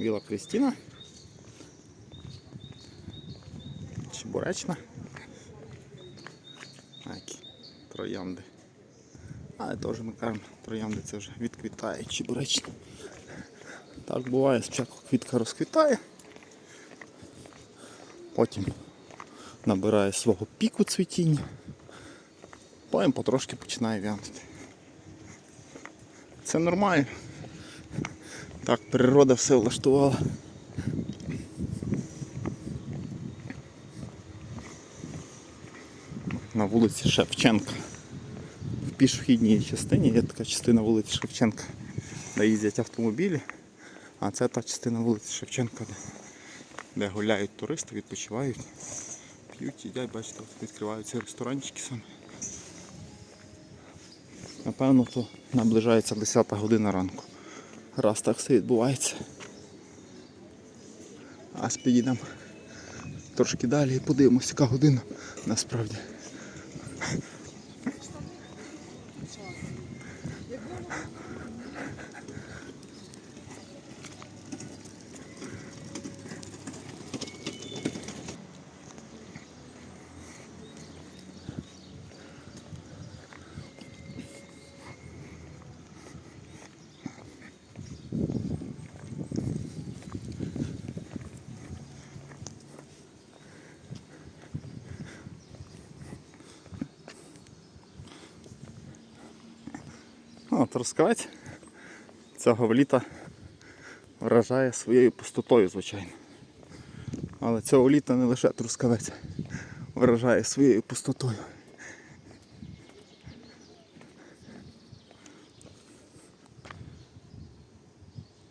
Біла Крістіна. Чебуречна. Такі троянди. Але теж ми кажемо, троянди це вже відквітає чебуречна. Так буває, спочатку квітка розквітає, потім набирає свого піку цвітіння, потім потрошки починає в'янути. Це нормально. Так природа все влаштувала. На вулиці Шевченка. В пішохідній частині є така частина вулиці Шевченка, де їздять автомобілі. А це та частина вулиці Шевченка, де, де гуляють туристи, відпочивають, п'ють, їдять, бачите, відкриваються ресторанчики саме. Напевно, то наближається 10 година ранку. Раз так все відбувається. А підійдемо трошки далі і подивимося, яка година насправді. От розкавець цього літа вражає своєю пустотою, звичайно. Але цього літа не лише трускавець вражає своєю пустотою.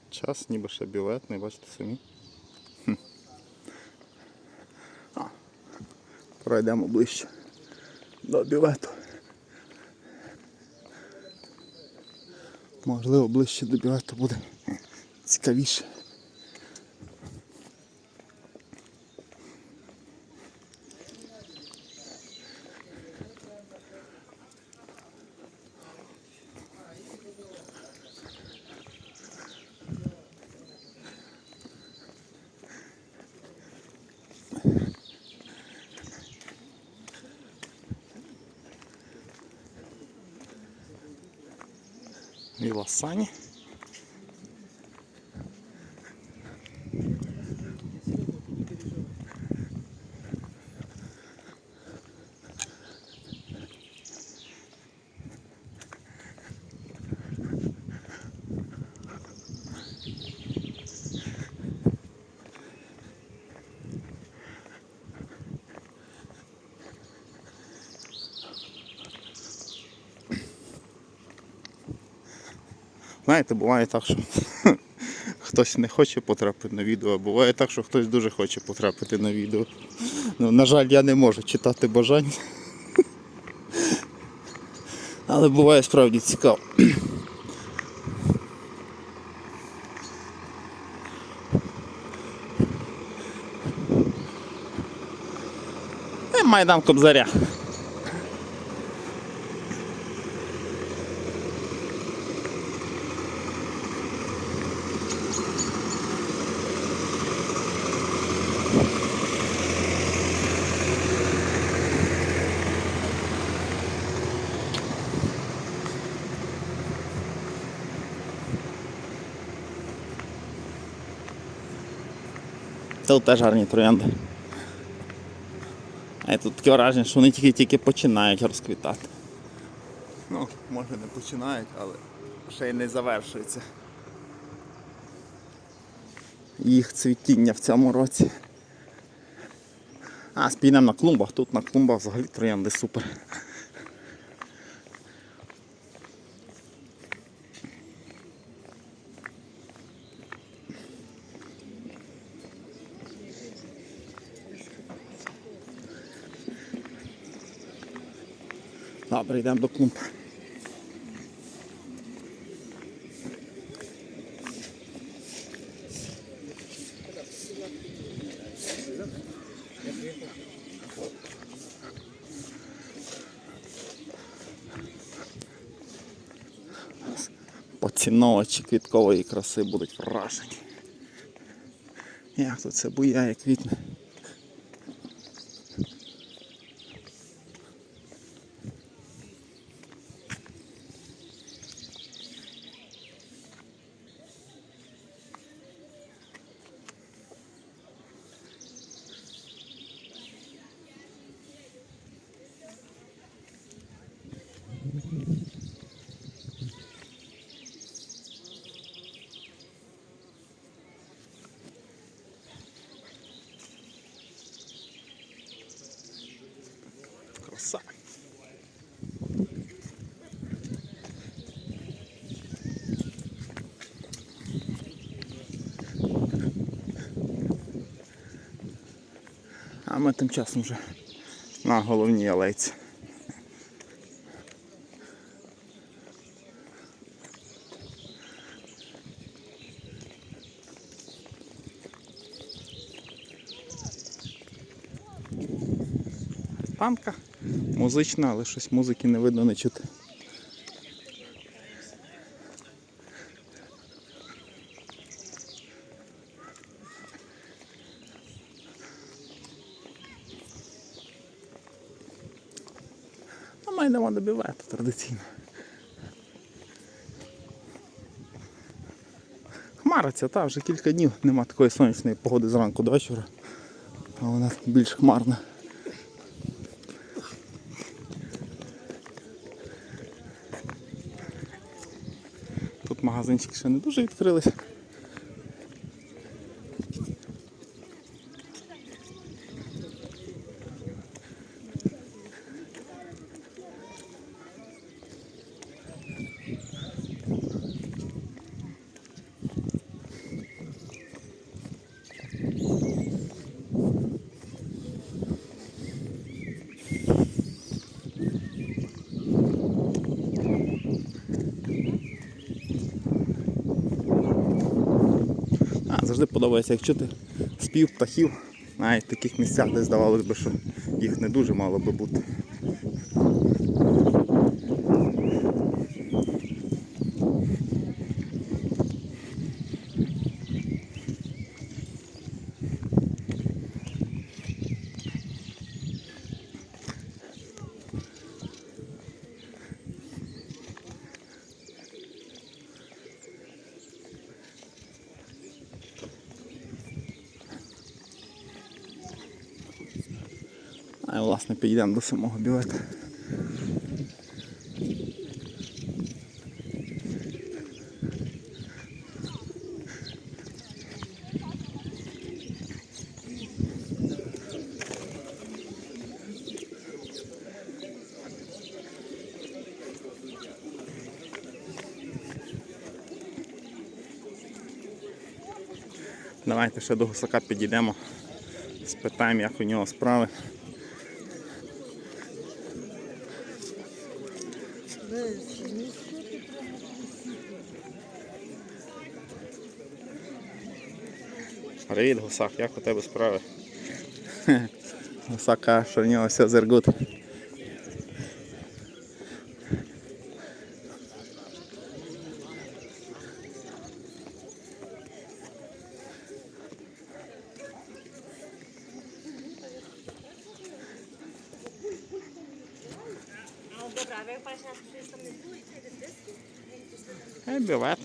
Час ніби ще білетний, бачите самі. Хм. А, пройдемо ближче до білету. Можливо, ближче до білету буде цікавіше. Віла Знаєте, буває так, що хтось не хоче потрапити на відео, а буває так, що хтось дуже хоче потрапити на відео. Ну, на жаль, я не можу читати бажання. Але буває справді цікаво. Е, Майдан Кобзаря. Тут теж гарні троянди. А тут таке враження, що вони тільки-тільки починають розквітати. Ну, може не починають, але ще й не завершується. Їх цвітіння в цьому році. А, спійдемо на клумбах. Тут на клумбах взагалі троянди супер. Добре, йдемо до клумб. Поціновувачі квіткової краси будуть вражені. Як тут це буяє квітне. Тим часом вже на головній алейці. Панка музична, але щось музики не видно, не чути. Ми йдемо традиційно. Хмариться, та вже кілька днів нема такої сонячної погоди зранку до вечора. А вона більш хмарна. Тут магазинчики ще не дуже відкрилися. Завжди подобається, як чути спів птахів, навіть в таких місцях, де здавалося б, що їх не дуже мало би бути. А власне підійдемо до самого білета. Давайте ще до гусака підійдемо, спитаємо, як у нього справи. Привіт, гусак, як у тебе справи? Гусак каже, що в нього все зергут. No dobra, ale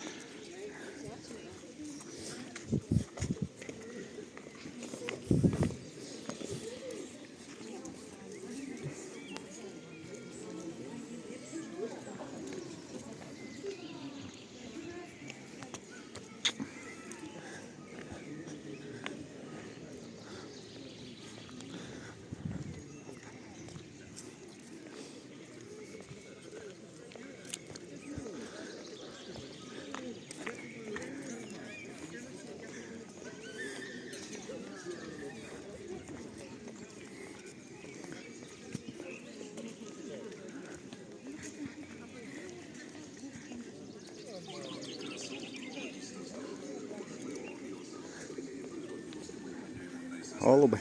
Голуби.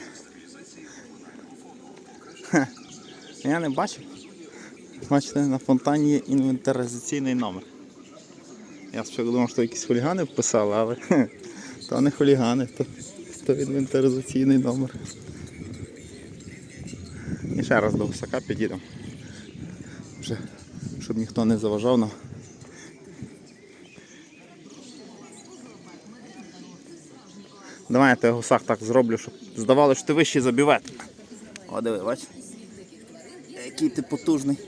Ха, Я не бачив. Бачите, на фонтані є інвентаризаційний номер. Я спочатку думав, що якісь хулігани вписали, але то не хулігани, то То інвентаризаційний номер. І ще раз до гусака підійдемо. Щоб ніхто не заважав нам. Давай я гусак так зроблю, щоб здавалося, що ти вищий за бювет. О, диви, бач. Який ти потужний.